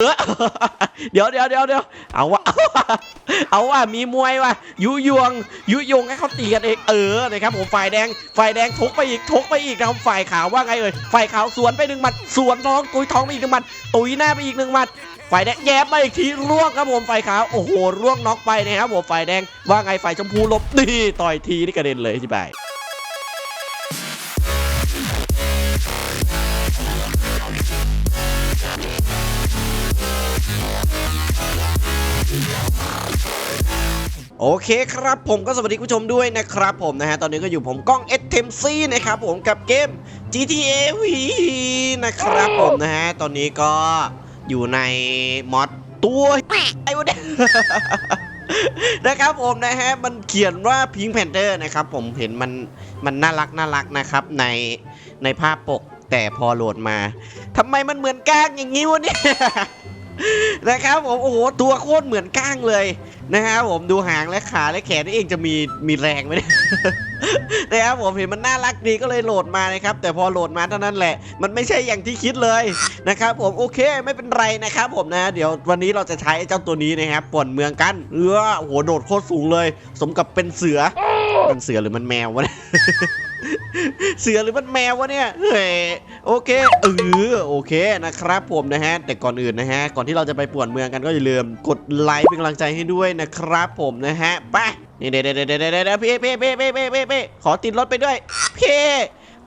เออเดี๋ยวเดี๋ยวเดี๋ยวเดี๋ยวเอาวะเอาวะมีมวยว่ะยุยงยุยงให้เขาตีกันเองเออนะครับผมฝ่ายแดงฝ่ายแดงทกไปอีกทกไปอีกนะครับฝ่ายขาวว่าไงเอ่ยฝ่ายขาวสวนไปหนึ่งหมัดสวนท้องตุยท้องไปอีกหนึ่งหมัดตุยหน้าไปอีกหนึ่งหมัดฝ่ายแดงแยบมาอีกทีร่วงครับผมฝ่ายขาวโอ้โหร่วงน็อกไปนะครับผมฝ่ายแดงว่าไงฝ่ายชมพูลบนี่ต่อยทีนี่กระเด็นเลยที่ไป โอเคครับผมก็สวัสดีคุณผู้ชมด้วยนะครับผมนะฮะ ตอนนี้ก็อยู่ผมก้องเอสเทมซีนะครับผมกับเกม GTA V นะครับผมนะฮะ ตอนนี้ก็อยู่ในมอดตัวไอ้วะเนี่ยนะครับผมนะฮะ มันเขียนว่าพิงแพนเ t อร์นะครับผมเห็นมันมันน่ารักน่ารักนะครับในในภาพปกแต่พอโหลดมาทำไมมันเหมือนก้างอย่างนี้วะเนี่ย นะครับผมโอ้โหตัวโคตรเหมือนก้างเลยนะครับผมดูหางและขาและแขนนี่เองจะมีมีแรงไหมนะครับผมเห็นมันน่ารักดีก็เลยโหลดมานะครับ แต่พอโหลดมาเท่านั้นแหละ มันไม่ใช่อย่างที่คิดเลยนะครับ ผมโอเคไม่เป็นไรนะครับ ผมนะ เดี๋ยววันนี้เราจะใช้เจ้าตัวนี้นะครับป่วนเมืองกันเออโอ้โหโดดโคตรสูงเลย สมกับเป็นเสือมันเสือหรือมันแมววะเนี่ย เสือหรือมันแมววะเนี่ยเฮ้ยโอเคเออโอเคนะครับผมนะฮะ แต่ก่อนอื่นนะฮะ ก่อนที่เราจะไปป่วนเมืองกันก็อย่าลืมกดไลค์เป็นกำลังใจให้ด้วยนะครับผมนะฮะไปนี่เดี๋ยวเดี๋ยวเดี๋ยวเดี๋ยวเดี๋ยวพี่พี่พี่พี่พี่พี่พี่ขอติดรถไปด้วยพี่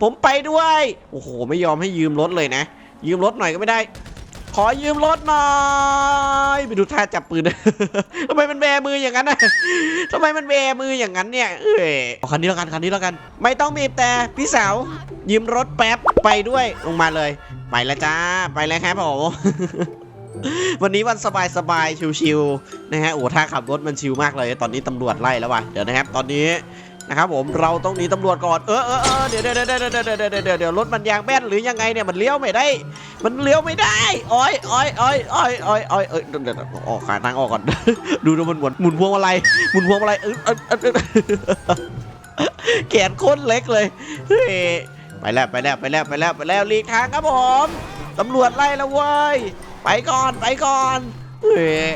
ผมไปด้วย โอ้โห ไม่ยอมให้ยืมรถเลยนะ ยืมรถหน่อยก็ไม่ได้ ขอยืมรถหน่อยไปดูท่าจับปืนทำไมมันแบมืออย่างนั้นน่ะทำไมมันแบมืออย่างนั้นเนี่ย เอ้ยเอคันนี้แล้วกันคันนี้แล้วกัน ไม่ต้องบีบแต่พี่สาวยืมรถแป๊บไปด้วยลงมาเลย ไปแล้วจ้าไปแล้วครับผมวันนี้วันสบายสบายๆชิวๆนะฮะโอ้ถ้าขับรถมันชิวมากเลย ตอนนี้ตำรวจไล่แล้วว่ะเดี๋ยวนะครับ ตอนนี้ นะครับผมเราต้องหนีตำรวจก่อนเออเออเออเดี๋ยวเดี๋ยวเดี๋ยวเดี๋ยวเดี๋ยวเดี๋ยวเดี๋ยวรถมันยางแบนหรือยังไงเนี่ยมันเลี้ยวไม่ได้ มันเลี้ยวไม่ได้อ้อยอ้อยอ้อยอ้อยอ้อยอ้อยเดี๋ยวเดี๋ยวออกขานั่งออกก่อนดูดูมันหมุนหมุนพวงอะไรหมุนพวงอะไรเออเออเออแขนโคตรเล็กเลยเฮ้ไปแล้วไปแล้วไปแล้วไปแล้วไปแล้วหลีกทางครับผมตำรวจไล่แล้วเว้ยไปก่อนไปก่อนเฮ้ย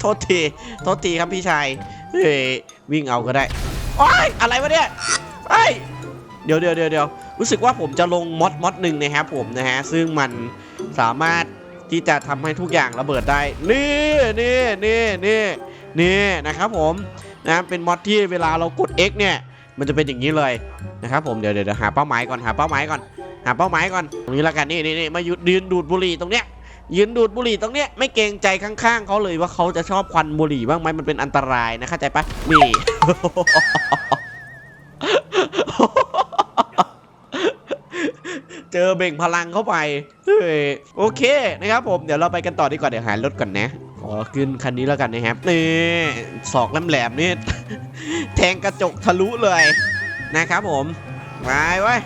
โทษทีโทษทีครับพี่ชาย เฮ้ยวิ่งเอาก็ได้โอ้ยอะไรวะเนี่ยไอ้ยเดี๋ยวเดี๋ยวเดี๋ยวเดี๋ยวรู้สึกว่าผมจะลงมอดมอดหนึ่งนะครับผมนะฮะซึ่งมันสามารถที่จะทำให้ทุกอย่างระเบิดได้นี่นี่นี่นี่นี่นะครับผมนะเป็นมอดที่เวลาเรากด X เนี่ยมันจะเป็นอย่างนี้เลยนะครับผมเดี๋ยวเดี๋ยวเดี๋ยวหาเป้าหมายก่อนหาเป้าหมายก่อนหาเป้าหมายก่อนตรงนี้แล้วกันนี่นี่นี่มายุดยืนดูดบุหรี่ตรงเนี้ย ยืนดูดบุหรี่ตรงเนี้ยไม่เกรงใจข้างๆเขาเลยว่าเขาจะชอบควันบุหรี่บ้างไหมมันเป็นอันตรายนะเข้าใจปะนี่เจอเบ่งพลังเข้าไปเฮ้ยโอเคนะครับผมเดี๋ยวเราไปกันต่อดีกว่าเดี๋ยวหารถก่อนนะขอขึ้นคันนี้แล้วกันนะครับนี่ศอกแหลมๆนี่แทงกระจกทะลุเลยนะครับผมมาไว้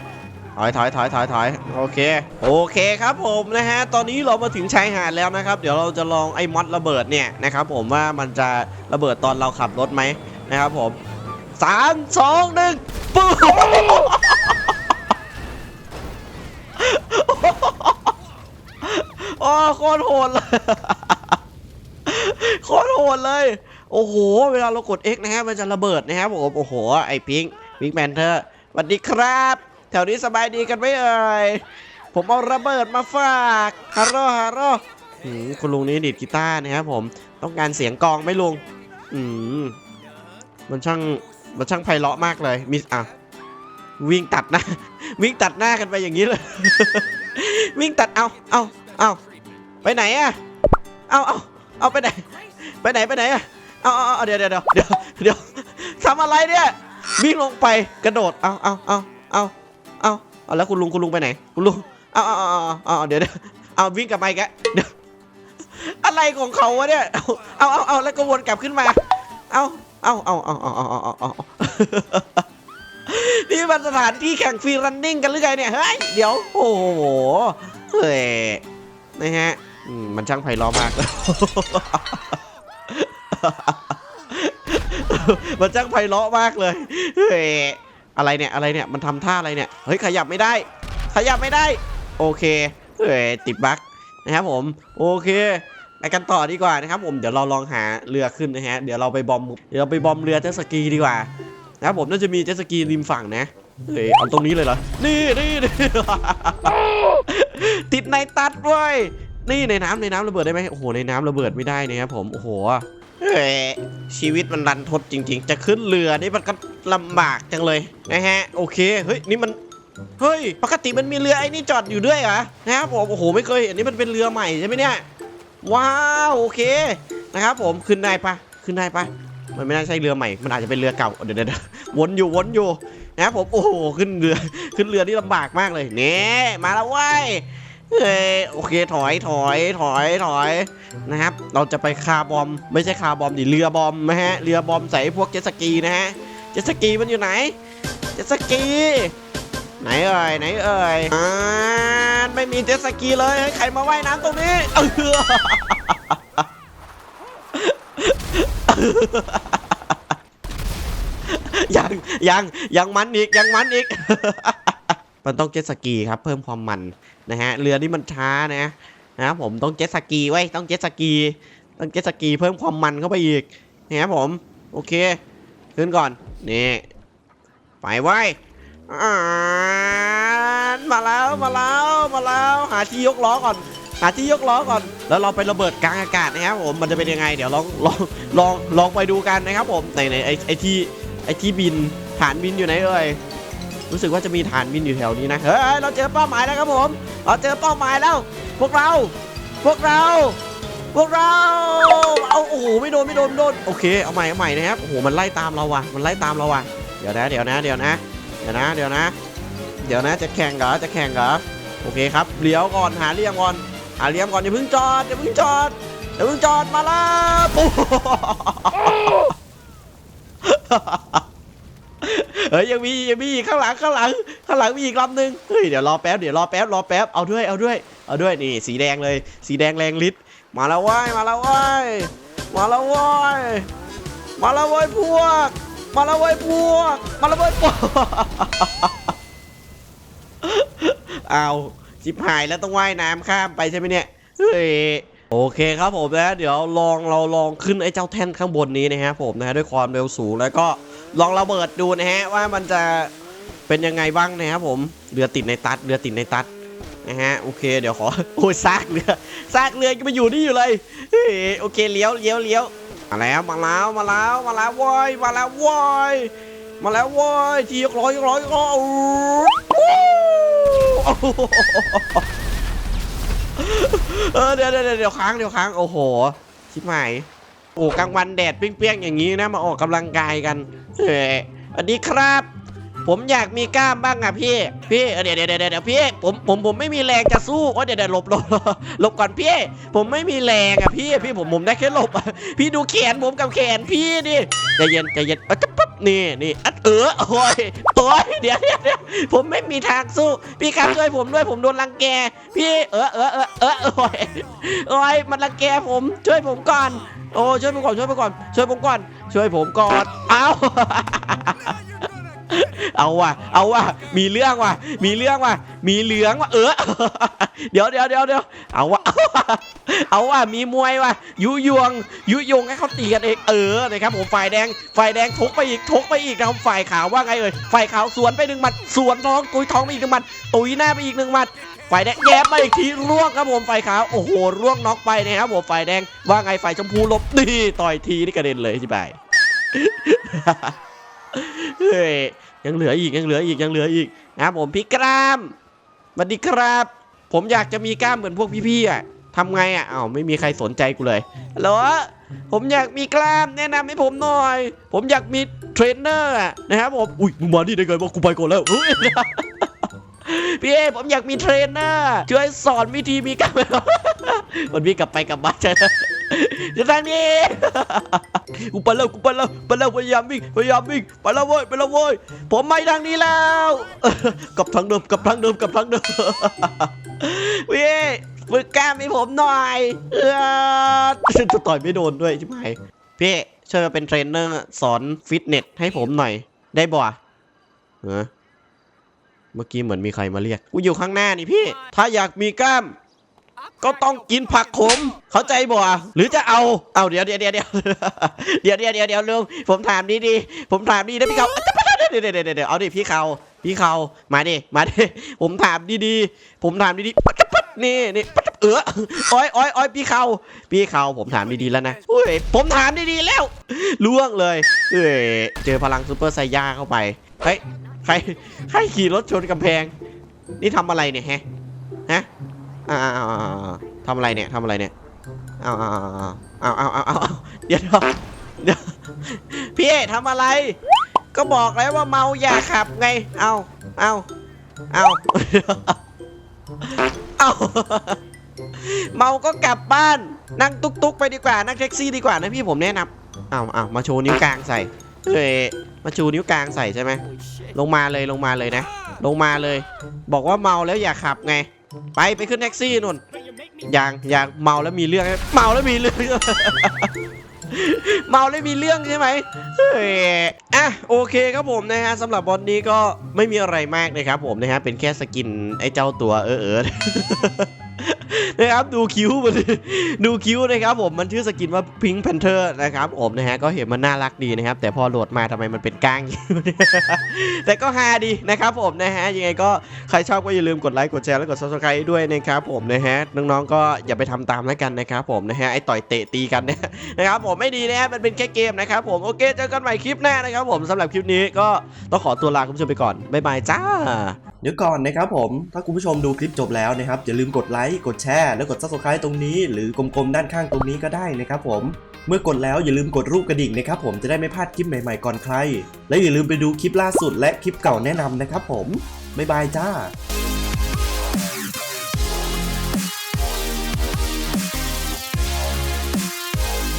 ถอยถอยถอยถอยถอยโอเค โอเคครับผมนะฮะ ตอนนี้เรามาถึงชายหาดแล้วนะครับ เดี๋ยวเราจะลองไอ้มอดระเบิดเนี่ยนะครับผมว่ามันจะระเบิดตอนเราขับรถไหมนะครับผมสามสองหนึ่งปุ๊บโอ้โคตรโหดเลยโคตรโหดเลย โอ้โห เวลาเรากด X นะฮะ มันจะระเบิดนะครับผม โอ้โห ไอ้พิงพิงแมนเทอสวัสดีครับ ถวนี้สบายดีกันไหมเอ่ยผมเอาระเบิดมาฝากฮัลโหลฮัลโหลหืมคุณลุงนี่ดีดกีตาร์นะครับผมต้องการเสียงกองไหมลุง อืมมันช่างมันช่างไพเราะมากเลยมีอะวิ่งตัดหน้าวิ่งตัดหน้ากันไปอย่างนี้เลย วิ่งตัดเอาเอาเอาไปไหนอะเอาเอาเอาไปไหน ไปไหนไปไหนอะเอาเอาเอาเดี๋ยวเดี๋ยวเดี๋ยวเดี๋ยวทำอะไรเนี่ยวิ่งลงไปกระโดดเอาเอาเอาเอา เอาเอาแล้วคุณลุงคุณลุงไปไหน คุณลุงเอาเอาเอาเอาเดี๋ยวเอาวิ่งกลับมาอีกแล้วเดี๋ยวอะไรของเขาวะเนี่ย เอาเอาเอาแล้วก็วนกลับขึ้นมา เอาเอาเอาเอาเอาเอาเอาเอานี่มันสถานที่แข่งฟรีรันนิ่งกันหรือไงเนี่ย เฮ้ย เดี๋ยว โอ้โห เฮ้ย นะฮะมมันช่างไพเราะมาก มันช่างไพเราะมากเลย เฮ้ย อะไรเนี่ยอะไรเนี่ยมันทำท่าอะไรเนี่ยเฮ้ยขยับไม่ได้ ขยับไม่ได้ โอเคเฮ้ยติดบั๊กนะครับผมโอเคไปกันต่อดีกว่านะครับผมเดี๋ยวเราลองหาเรือขึ้นนะฮะเดี๋ยวเราไปบอมเดี๋ยวเราไปบอมเรือเจ็ตสกีดีกว่านะครับผมน่าจะมีเจ็ตสกีริมฝั่งนะเฮ้ยเอาตรงนี้เลยเหรอนี่นี่นี่ติดในตัดเว้ยนี่ในน้ำในน้ำระเบิดได้ไหมโอ้โหในน้ำระเบิดไม่ได้นะครับผมโอ้โห เฮ้ยชีวิตมันรันทดจริง ๆ จะขึ้นเรือนี่มันก็ลำบากจังเลยนะฮะ โอเค เฮ้ย นี่มัน เฮ้ย ปกติมันมีเรือไอ้นี่จอดอยู่ด้วยเหรอ นะครับผม โอ้โห ไม่เคยเห็นนี่มันเป็นเรือใหม่ใช่ไหมเนี่ย ว้าว โอเค นะครับผม ขึ้นได้ปะขึ้นได้ปะมันไม่น่าใช่เรือใหม่ มันอาจจะเป็นเรือเก่า เดี๋ยวเดี๋ยววนอยู่ วนอยู่ นะครับผม โอ้โห ขึ้นเรือ ขึ้นเรือนี่ลำบากมากเลย เนี่ยมาแล้วเว้ย เฮ้ยโอเคถอยถอยถอยถอยนะครับ เราจะไปคาบอม ไม่ใช่คาบอมดิเรือบอมนะฮะเรือบอมใส่พวกเจ็ตสกีนะฮะเจ็ตสกีมันอยู่ไหนเจ็ตสกีไหนเอ่ยไหนเอ่ยอ่าไม่มีเจ็ตสกีเลยให้ใครมาว่ายน้ำตรงนี้เออยังยังยังมันอีกยังมันอีก มันต้องเจ็ตสกีครับเพิ่มความมันนะฮะเรือนี่มันช้านะนะครับผมต้องเจ็ตสกีไว้ต้องเจ็ตสกีต้องเจ็ตสกีเพิ่มความมันเข้าไปอีกนะครับผมโอเคขึ้นก่อนนี่ไปไว้มาแล้วมาแล้วมาแล้วหาที่ยกล้อก่อนหาที่ยกล้อก่อน แล้วเราไประเบิดกลางอากาศนะครับผมมันจะเป็นยังไง เดี๋ยวลองลองลองลองไปดูกันนะครับผมไหนไหนไอไอที่ไอที่บินฐานบินอยู่ไหนเอ่ย รู้สึกว่าจะมีฐานบินอยู่แถวนี้นะ เฮ้ย เราเจอเป้าหมายแล้วครับผม เราเจอเป้าหมายแล้ว พวกเรา พวกเรา พวกเรา เอาโอ้โห ไม่โดน ไม่โดน โดน โอเค เอาใหม่ เอาใหม่นะครับ โอ้โห มันไล่ตามเราว่ะ มันไล่ตามเราว่ะ เดี๋ยวนะ เดี๋ยวนะ เดี๋ยวนะ เดี๋ยวนะ เดี๋ยวนะ เดี๋ยวนะ จะแข่งเหรอ จะแข่งเหรอ โอเคครับ เลี้ยวก่อน หาเลี่ยมก่อน หาเลี่ยมก่อนอย่าเพิ่งจอดอย่าเพิ่งจอดอย่าเพิ่งจอด มาแล้วปุ๊บ เฮ้ยยังมียังมีข้างหลังข้างหลังข้างหลังมีอีกลำหนึ่งเฮ้ยเดี๋ยวรอแป๊บเดี๋ยวรอแป๊บรอแป๊บเอาด้วยเอาด้วยเอาด้วยนี่สีแดงเลย สีแดงแรงฤทธิ์มาแล้วว้ยมาแล้วว้ยมาแล้วว้ยมาแล้วว้ยพวก มาแล้วว้ยพวก มาแล้วว้ยพวกเอาชิบหายแล้วต้องว่ายน้ำข้ามไปใช่ไหมเนี่ยเฮ้ยโอเคครับผมนะเดี๋ยวลองเราลองขึ้นไอ้เจ้าแท่นข้างบนนี้นะฮะผมนะฮะด้วยความเร็วสูงแล้วก็ ลองระเบิดดูนะฮะว่ามันจะเป็นยังไงบ้างนะครับผมเรือติดในตัดเรือติดในตัดนะฮะโอเคเดี๋ยวขอโอ้ยซากเรือซากเรือยังมาอยู่นี่อยู่เลยเฮ้ยโอเคเลี้ยวเลี้ยวเลี้ยวมาแล้วมาแล้วมาแล้วมาแล้วโว้ยมาแล้วโว้ยมาแล้วโว้ยทียกล้อยกล้อยกล้อยวู้เออเดี๋ยวเดี๋ยวเดี๋ยวค้างเดี๋ยวค้างโอ้โหชิบหาย โอ้กลางวันแดดเปรี้ยงๆอย่างนี้นะมาออกกำลังกายกันเฮ้ยสวัสดีครับ ผมอยากมีกล้ามบ้างอะพี่ พี่เดี๋ยวเดี๋ยวเดี๋ยวพี่ผมผมผมไม่มีแรงจะสู้โอ้เดี๋ยวเดี๋ยวหลบหลบหลบก่อนพี่ ผมไม่มีแรงอะพี่พี่ผมผมได้แค่หลบพี่ดูแขนผมกับแขนพี่ดิใจเย็นใจเย็นเออจะปั๊บนี่นี่อัดเออโอ้ยโอ้ยเดี๋ยวเดี๋ยวเดี๋ยวผมไม่มีทางสู้ พี่ครับช่วยผมด้วยผมโดนรังแก พี่เออเออเออเออโอ้ยโอ้ยมันรังแกผมช่วยผมก่อน โอ้ช่วยผมก่อนช่วยผมก่อนช่วยผมก่อนช่วยผมก่อนเอาเอาว่ะเอาว่ะมีเรื่องว่ะมีเรื่องว่ะมีเหลืองว่ะเออเดี๋ยวเดี๋ยวเดี๋ยวเดี๋ยวเอาว่ะเอาว่ะมีมวยว่ะยุยงยุยงให้เขาตีกันเองเออนะครับผมฝ่ายแดงฝ่ายแดงทกไปอีกทกไปอีกนะครับฝ่ายขาวว่าไงเอ่ยฝ่ายขาวสวนไปหนึ่งหมัดสวนท้องตุยท้องไปอีกหนึ่งหมัดตุยหน้าไปอีกหนึ่งหมัด ฝ่ายแดงแย้มมาอีกทีร่วงครับผมฝ่ายขาวโอ้โหร่วงน็อกไปนะครับผมฝ่ายแดงว่าไงฝ่ายชมพูลบนี่ต่อยทีนี่กระเด็นเลยใช่ไหมเฮ้ยยังเหลืออีกยังเหลืออีกยังเหลืออีกนะครับผมพี่กรามสวัสดีครับ ผมอยากจะมีกล้ามเหมือนพวกพี่ๆอะทำไงอะอ้าวไม่มีใครสนใจกูเลยฮัลโหลผมอยากมีกล้ามแนะนำให้ผมหน่อย ผมอยากมีเทรนเนอร์นะครับผม อุ้ยมึงมาดิได้ไงบอกกูไปก่อนแล้ว พี่เอผมอยากมีเทรนเนอร์ช่วยสอนวิธีมีกล้ามมันวิ่งกลับไปกลับมาใช่ไหมจะทางนี้กูไปแล้วกูไปแล้วไปแล้วพยายามวิ่งพยายามวิ่งไปแล้วเว้ยไปแล้วเว้ยผมไม่ทางนี้แล้วกับทางเดิมกับทางเดิมกับทางเดิมพี่ฝึกกล้ามให้ผมหน่อยเออจะต่อยไม่โดนด้วยใช่ไหมพี่ช่วยมาเป็นเทรนเนอร์สอนฟิตเนสให้ผมหน่อยได้บ่ะฮะ เมื่อกี้เหมือนมีใครมาเรียกกูอยู่ข้างหน้านี่พี่ ถ้าอยากมีกล้าม ก็ต้องกินผักขม เข้าใจบ่หรือจะเอา เอาเดี๋ยวเดี๋ยวเดี๋ยวเดี๋ยวเดี๋ยวเดี๋ยวเดี๋ยวเดี๋ยวลุงผมถามดีดีๆผมถามดีนะพี่เขาเดี๋ยวเดี๋ยวเดี๋ยวเดี๋ยวเอาดิพี่เขาพี่เขามาดิมาดิผมถามดีๆ ผมถามดีๆปัดปัดนี่นี่ปัดเอออ้อยอ้อยอ้อยพี่เขาพี่เขาผมถามดีๆแล้วนะอุ้ยผมถามดีๆแล้วล่วงเลยเอ้ยเจอพลังซูเปอร์ไซย่าเข้าไปเฮ้ย ใครใครขี่รถชนกำแพง นี่ทำอะไรเนี่ยแฮะฮะอ่าทำอะไรเนี่ยทำอะไรเนี่ยเอาเอาเอาเอาเอาเอาเดี๋ยวเดี๋ยวพี่ทำอะไร ก็บอกแล้วว่าเมาอย่าขับไง เอาเอาเอาเอาเมาก็กลับบ้าน นั่งตุ๊กตุ๊กไปดีกว่า นั่งแท็กซี่ดีกว่านะพี่ผมแนะนำเอาเอามาโชว์นิ้วกลางใส่เฮ้ มาชูนิ้วกลางใส่ใช่ไหมลงมาเลยลงมาเลยนะ ลงมาเลย บอกว่าเมาแล้วอย่าขับไง ไปไปขึ้นแท็กซี่นุ่นอย่างอย่างเมาแล้วมีเรื่องเมาแล้วมีเรื่องเมาแล้วมีเรื่องใช่ไหมเฮ้ยอะโอเคครับผมนะฮะสำหรับบอลนี้ก็ไม่มีอะไรมากนะครับผมนะฮะเป็นแค่สกินไอ้เจ้าตัวเออเออ นะครับดูคิ้วมันดูคิ้วนะครับผมมันชื่อสกินว่า Pink Panther นะครับผมนะฮะก็เห็นมันน่ารักดีนะครับ แต่พอโหลดมาทำไมมันเป็นก้างแต่ก็ฮาดีนะครับผมนะฮะยังไงก็ใครชอบก็อย่าลืมกดไลค์กดแชร์และกด subscribe ด้วยนะครับผมนะฮะน้องๆก็อย่าไปทำตามแล้วกันนะครับผมนะฮะไอ้ต่อยเตะตีกันนะครับผมไม่ดีนะฮะมันเป็นแค่เกมนะครับผมโอเคเจอกันใหม่คลิปหน้านะครับผมสำหรับคลิปนี้ก็ต้องขอตัวลาคุณผู้ชมไปก่อนบ๊ายบายจ้าเดี๋ยวก่อนนะครับผมถ้าคุณผู้ชมดูคลิปจบแล้วนะครับอย่าลืมกดไลค์กดแชร์แล้วกด subscribe ตรงนี้ หรือกลมๆด้านข้างตรงนี้ก็ได้นะครับผมเมื่อกดแล้วอย่าลืมกดรูปกระดิ่งนะครับผมจะได้ไม่พลาดคลิปใหม่ๆก่อนใคร และอย่าลืมไปดูคลิปล่าสุดและคลิปเก่าแนะนำนะครับผมบ๊ายบายจ้า